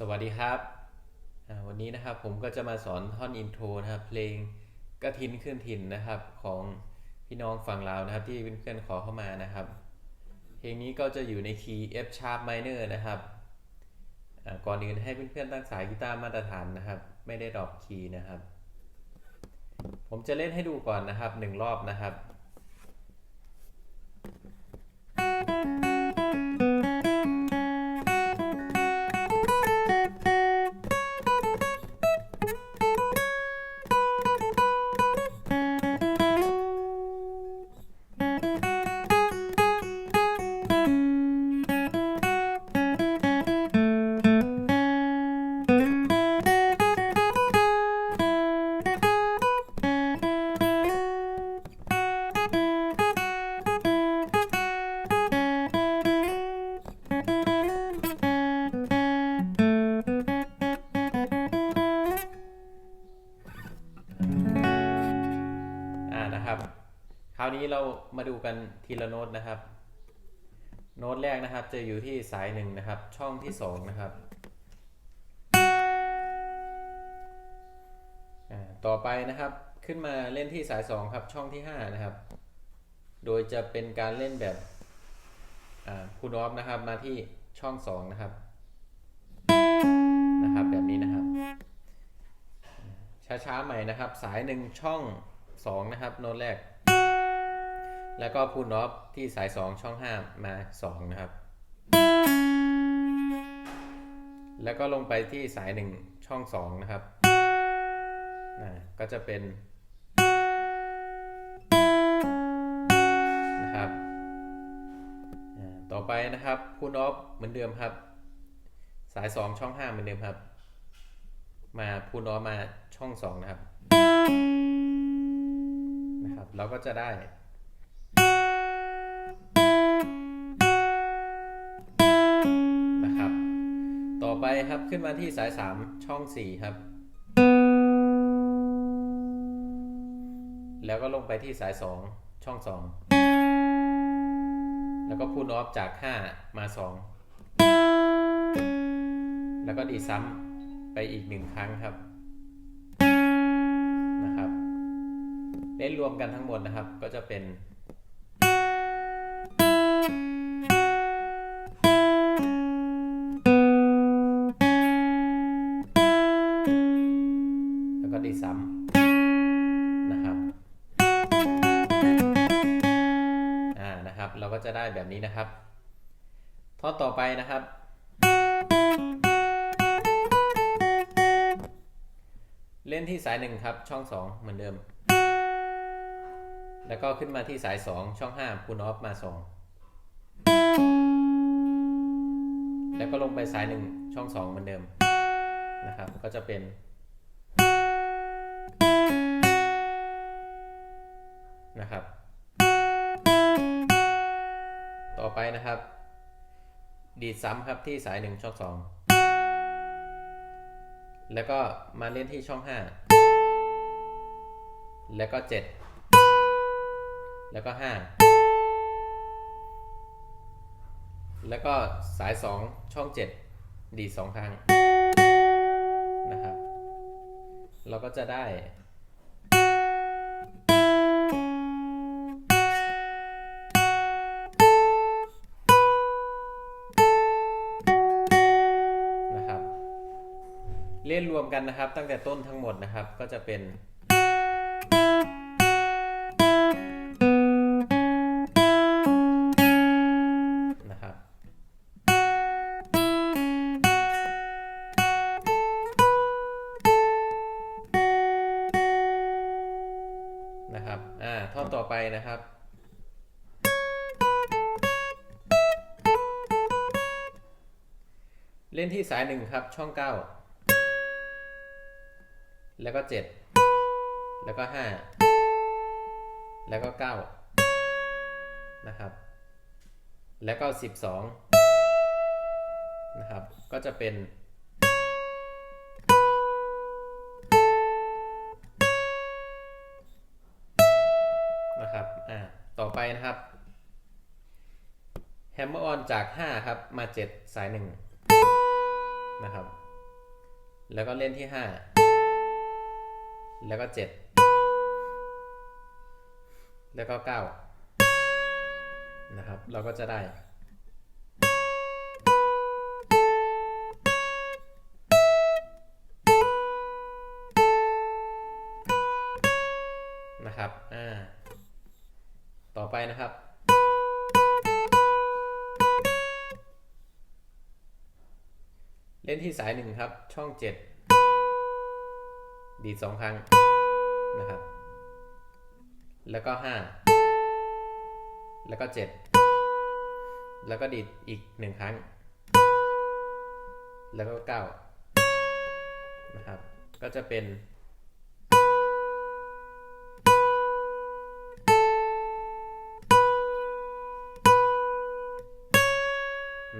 สวัสดีครับ วันนี้นะครับผมก็จะมาสอนท่อนอินโทรนะครับ เพลงกระทินขึ้นถิ่นนะครับของพี่น้องฝั่งลาวนะครับ ที่เพื่อนๆขอเข้ามานะครับ เพลงนี้ก็จะอยู่ในคีย์ F sharp minor นะครับก่อนอื่นให้เพื่อนๆตั้งสายกีตาร์มาตรฐานนะครับ ไม่ได้ดรอปคีย์นะครับ ผมจะเล่นให้ดูก่อนนะครับหนึ่งรอบนะครับ นะครับ คราวนี้เรามาดูกันทีละโน้ตนะครับ โน้ตแรกนะครับจะอยู่ที่สายหนึ่งนะครับ ช่องที่สองนะครับ ต่อไปนะครับขึ้นมาเล่นที่สายสองครับช่องที่ห้านะครับ โดยจะเป็นการเล่นแบบคูณออฟนะครับมาที่ช่องสองนะครับนะครับแบบนี้นะครับช้าๆใหม่นะครับ สายหนึ่งช่อง สองนะครับ โน้ตแรก แล้วก็พูนอฟที่สายสองช่องห้ามาสองนะครับ แล้วก็ลงไปที่สายหนึ่งช่องสองนะครับนะก็จะเป็นนะครับต่อไปนะครับพูนอฟเหมือนเดิมครับ สายสองช่องห้าเหมือนเดิมครับ มาพูนอฟมาช่องสองนะครับ นะครับ เราก็จะได้ นะครับ ต่อไปครับขึ้นมาที่สายสามช่องสี่ครับ แล้วก็ลงไปที่สายสองช่องสองแล้วก็พูนออฟจากห้ามาสองแล้วก็ดีซ้ำไปอีกหนึ่งครั้งครับ เล่นรวมกันทั้งหมดนะครับ ก็จะเป็น แล้วก็ดีซ้ำนะครับ อ่า นะครับ เราก็จะได้แบบนี้นะครับ ท่อนต่อไปนะครับเล่นที่สายหนึ่งครับ ช่องสองเหมือนเดิม แล้วก็ขึ้นมาที่สายสองช่องห้าพูนออฟมาสองแล้วก็ลงไปสายหนึ่งช่องสองเหมือนเดิมนะครับ ก็จะเป็น นะครับ ต่อไปนะครับ ดีดซ้ำครับที่สายหนึ่งช่องสองแล้วก็มาเล่นที่ช่อง 5 แล้วก็ 7 แล้วก็5แล้วก็สาย2ช่อง7ดีด2ครั้งนะครับ เราก็จะได้นะครับเล่นรวมกันนะครับ ตั้งแต่ต้นทั้งหมดนะครับก็จะเป็น อ่าท่อต่อไปนะครับ เล่นที่สายหนึ่งครับ ช่องเก้าแล้วก็เจ็ดแล้วก็ห้าแล้วก็เก้านะครับ แล้วก็สิบสองนะครับ ก็จะเป็น ไปนะครับแฮมเมอร์ออนจาก 5 ครับ มา 7 สาย 1 นะครับ แล้วก็เล่นที่ 5 แล้วก็ 7 แล้วก็ 9 นะครับ เราก็จะได้ ไปนะครับ เล่นที่สายหนึ่งครับ ช่องเจ็ดดีดสองครั้งนะครับ แล้วก็ห้าแล้วก็เจ็ดแล้วก็ดีดอีกหนึ่งครั้ง แล้วก็เก้านะครับ ก็จะเป็น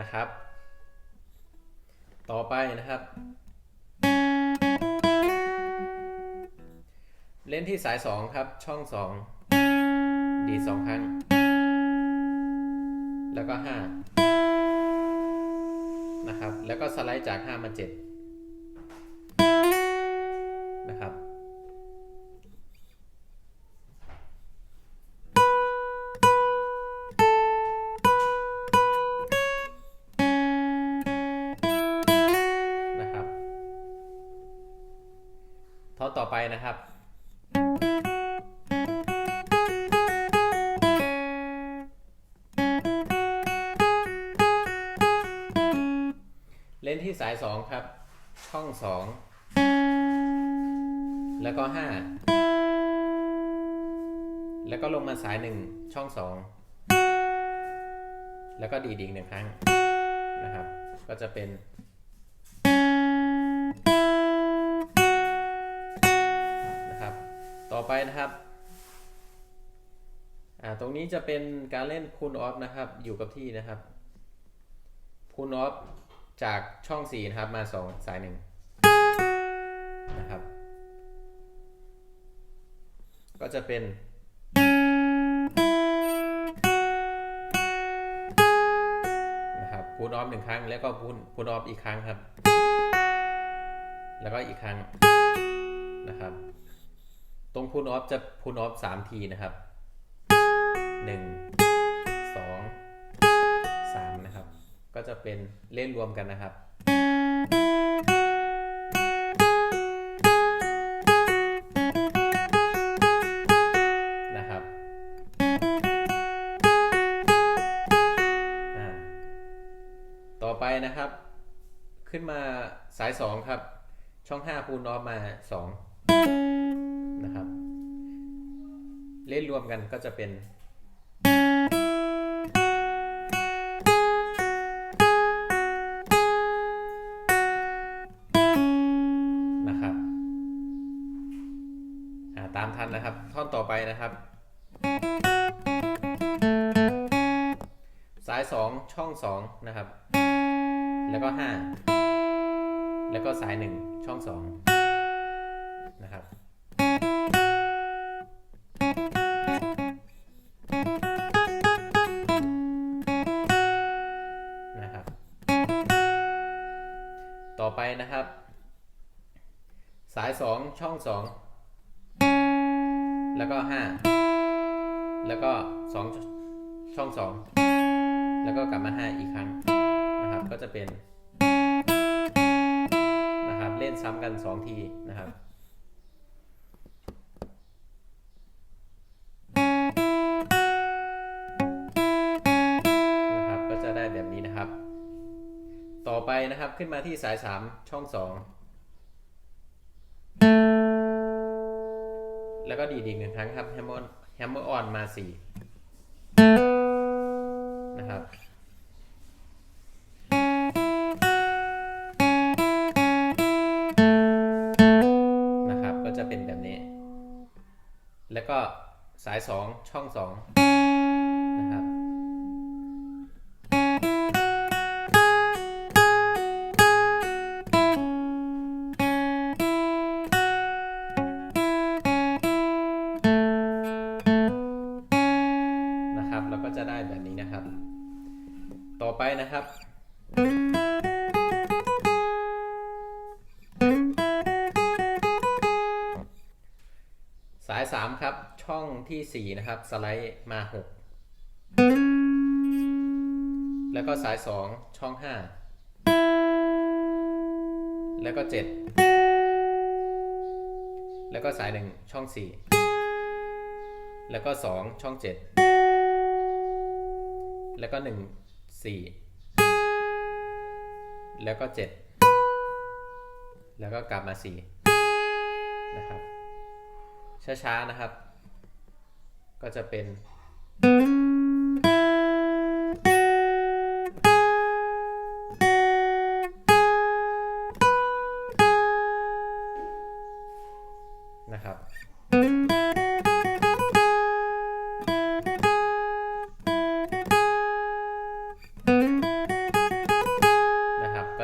นะครับ ต่อไปนะครับ เล่นที่สาย 2 ครับ ช่อง 2 ดีดสองครั้ง แล้วก็ 5 นะครับ แล้วก็สไลด์จาก 5 มา 7 นะครับ นะครับ เล่นที่สาย 2 ครับ ช่อง 2 แล้วก็ 5 แล้วก็ลงมาสาย 1 ช่อง 2 แล้วก็ดีดอีกหนึ่งครั้งนะครับ ก็จะเป็น ต่อไปนะครับอ่าตรงนี้จะเป็นการเล่นพูนออฟนะครับ อยู่กับที่นะครับพูนออฟจากช่อง4นะครับมา 2 สายหนึ่งนะครับ ก็จะเป็นนะครับพูนออฟหนึ่งครั้งแล้วก็พูนพูนออฟอีกครั้งครับ แล้วก็อีกครั้งนะครับ ตรงพูนออฟจะพูนออฟสามทีนะครับหนึ่งสองสามนะครับ ก็จะเป็นเล่นรวมกันนะครับนะครับอ่าต่อไปนะครับ ขึ้นมาสาย 2 ครับ ช่อง5พูนออฟมา 2 เล่นรวมกันก็จะเป็น นะครับาตามทันนะครับ ท่อนต่อไปนะครับ สาย 2 ช่อง 2 นะครับ แล้วก็ 5 แล้วก็สาย 1 ช่อง 2 สาย2ช่อง2แล้วก็5แล้วก็2ช่อง2แล้วก็กลับมา5อีกครั้งนะครับก็จะเป็นนะครับเล่นซ้ำกัน2ทีนะครับนะครับก็จะได้แบบนี้นะครับ ต่อไปนะครับขึ้นมาที่สาย 3 ช่อง 2 แล้วก็ดีดอีกหนึ่งครั้งครับแฮมเมอร์แฮมเมอร์ออนมาสี่นะครับนะครับ ก็จะเป็นแบบนี้ แล้วก็สายสองช่องสอง เราก็จะได้แบบนี้นะครับ ต่อไปนะครับ สาย 3 ครับ ช่องที่ 4 นะครับ สไลด์มา 6 แล้วก็สาย 2 ช่อง 5 แล้วก็ 7 แล้วก็สาย 1 ช่อง 4 แล้วก็ 2 ช่อง 7 แล้วก็หนึ่งสี่แล้วก็เจ็ดแล้วก็กลับมาสี่นะครับ ช้าๆนะครับ ก็จะเป็น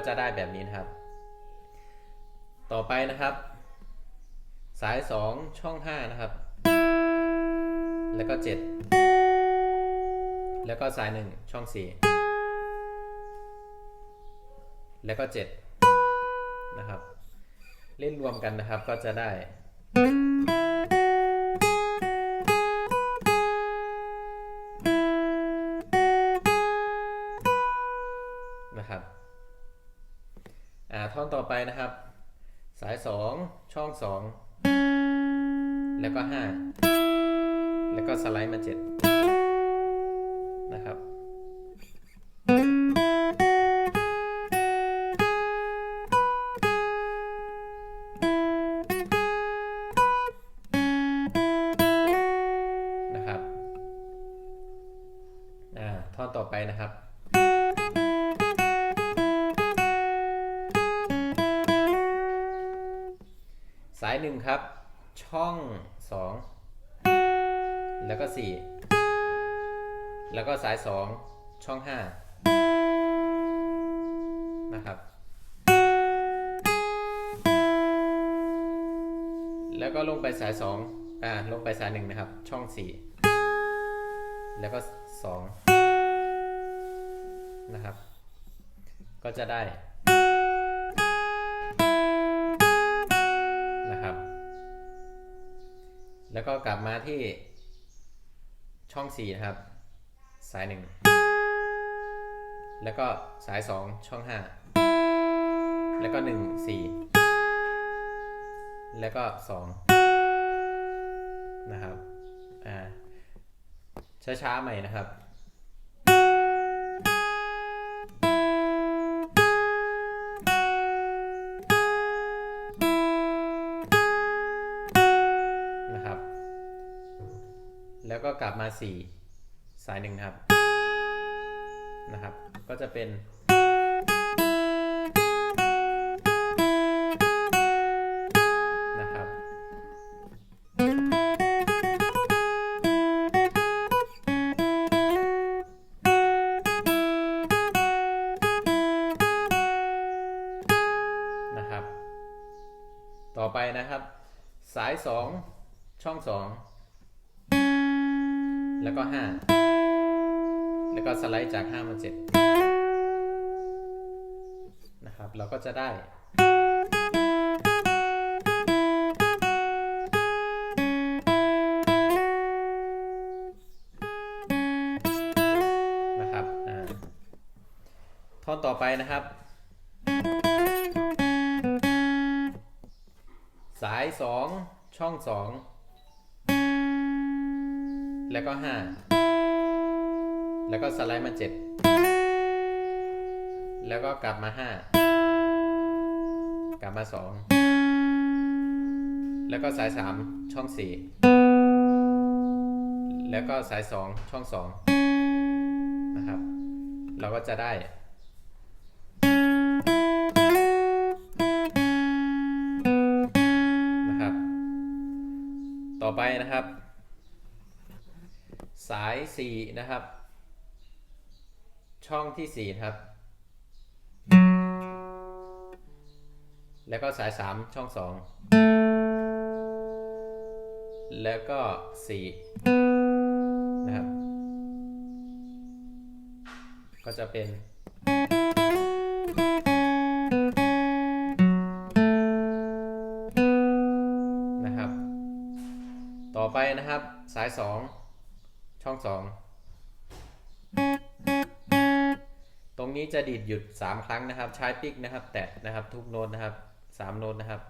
ก็จะได้แบบนี้นะครับ ต่อไปนะครับ สาย 2 ช่อง 5 นะครับ แล้วก็ 7 แล้วก็สาย 1 ช่อง 4 แล้วก็ 7 นะครับ เล่นรวมกันนะครับก็จะได้ นต่อไปนะครับ สาย 2 ช่อง 2 แล้วก็ 5 แล้วก็สไลด์มา 7 นะครับ ช่องสองแล้วก็สี่แล้วก็สายสองช่องห้านะครับ แล้วก็ลงไปสายสองอ่า ลงไปสายหนึ่งนะครับ ช่องสี่แล้วก็สองนะครับ ก็จะได้นะครับ แล้วก็กลับมาที่ช่อง 4 นะครับ สาย 1 แล้วก็สาย 2 ช่อง 5 แล้วก็ 1 4 แล้วก็ 2 นะครับ อ่าช้าๆใหม่นะครับนะครับ แล้วก็กลับมา 4 สายหนึ่งครับ นะครับ ก็จะเป็น นะครับ นะครับ ต่อไปนะครับ สาย 2 ช่อง 2 แล้วก็5แล้วก็สไลด์จาก5มา7นะครับ เราก็จะได้นะครับท่อนต่อไปนะครับ สาย 2 ช่อง 2 แล้วก็5แล้วก็สไลด์มา7แล้วก็กลับมา5กลับมา2แล้วก็สาย3ช่อง4แล้วก็สาย2ช่อง2นะครับ เราก็จะได้นะครับ ต่อไปนะครับ สาย 4 นะครับ ช่องที่ 4 ครับ แล้วก็สาย 3 ช่อง 2 แล้วก็ 4 นะครับ ก็จะเป็นนะครับ ต่อไปนะครับสาย 2 ช่อง2ตรงนี้จะดีดหยุด 3 ครั้งนะครับ ใช้ปิกนะครับ แตะนะครับ ทุกโน้ตนะครับ3โน้ตนะครับ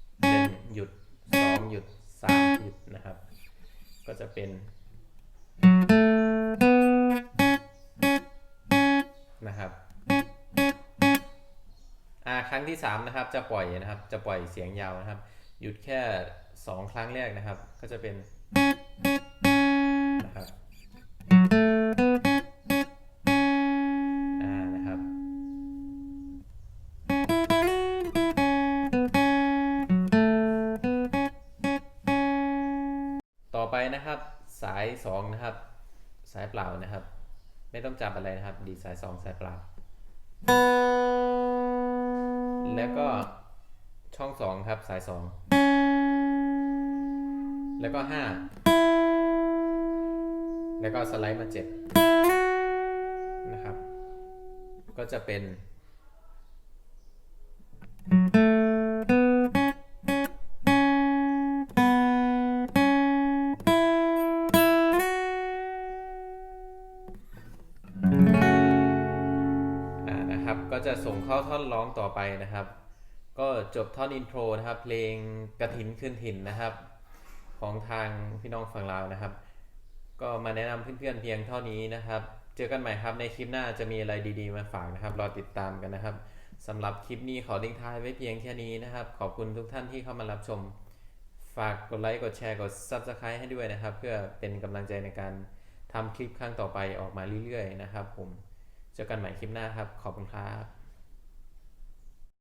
1หยุด2หยุด3หยุดนะครับ ก็จะเป็นนะครับอ่าครั้งที่3นะครับจะปล่อยนะครับ จะปล่อยเสียงยาวนะครับ หยุดแค่ 2 ครั้งแรกนะครับ ก็จะเป็น นะครับนะครับ ต่อไปนะครับสาย 2 นะครับ สายเปล่านะครับ ไม่ต้องจับอะไรนะครับ ดีสาย 2 สายเปล่า แล้วก็ช่อง 2 ครับสาย 2 แล้วก็ 5 แล้วก็สไลด์มา7นะครับ ก็จะเป็นอ่านะครับ ก็จะส่งเข้าท่อนร้องต่อไปนะครับ ก็จบท่อนอินโทรนะครับ เพลงกระถินขึ้นถิ่นนะครับ ของทางพี่น้องฝั่งลาวนะครับ ก็มาแนะนำเพื่อนๆเพียงเท่านี้นะครับ เจอกันใหม่ครับในคลิปหน้าจะมีอะไรดีๆมาฝากนะครับ รอติดตามกันนะครับสำหรับคลิปนี้ขอทิ้งท้ายไว้เพียงแค่นี้นะครับ ขอบคุณทุกท่านที่เข้ามารับชม ฝากกดไลค์กดแชร์กด Subscribe ให้ด้วยนะครับ เพื่อเป็นกำลังใจในการทำคลิปครั้งต่อไปออกมาเรื่อยๆนะครับ ผมเจอกันใหม่คลิปหน้าครับ ขอบคุณครับ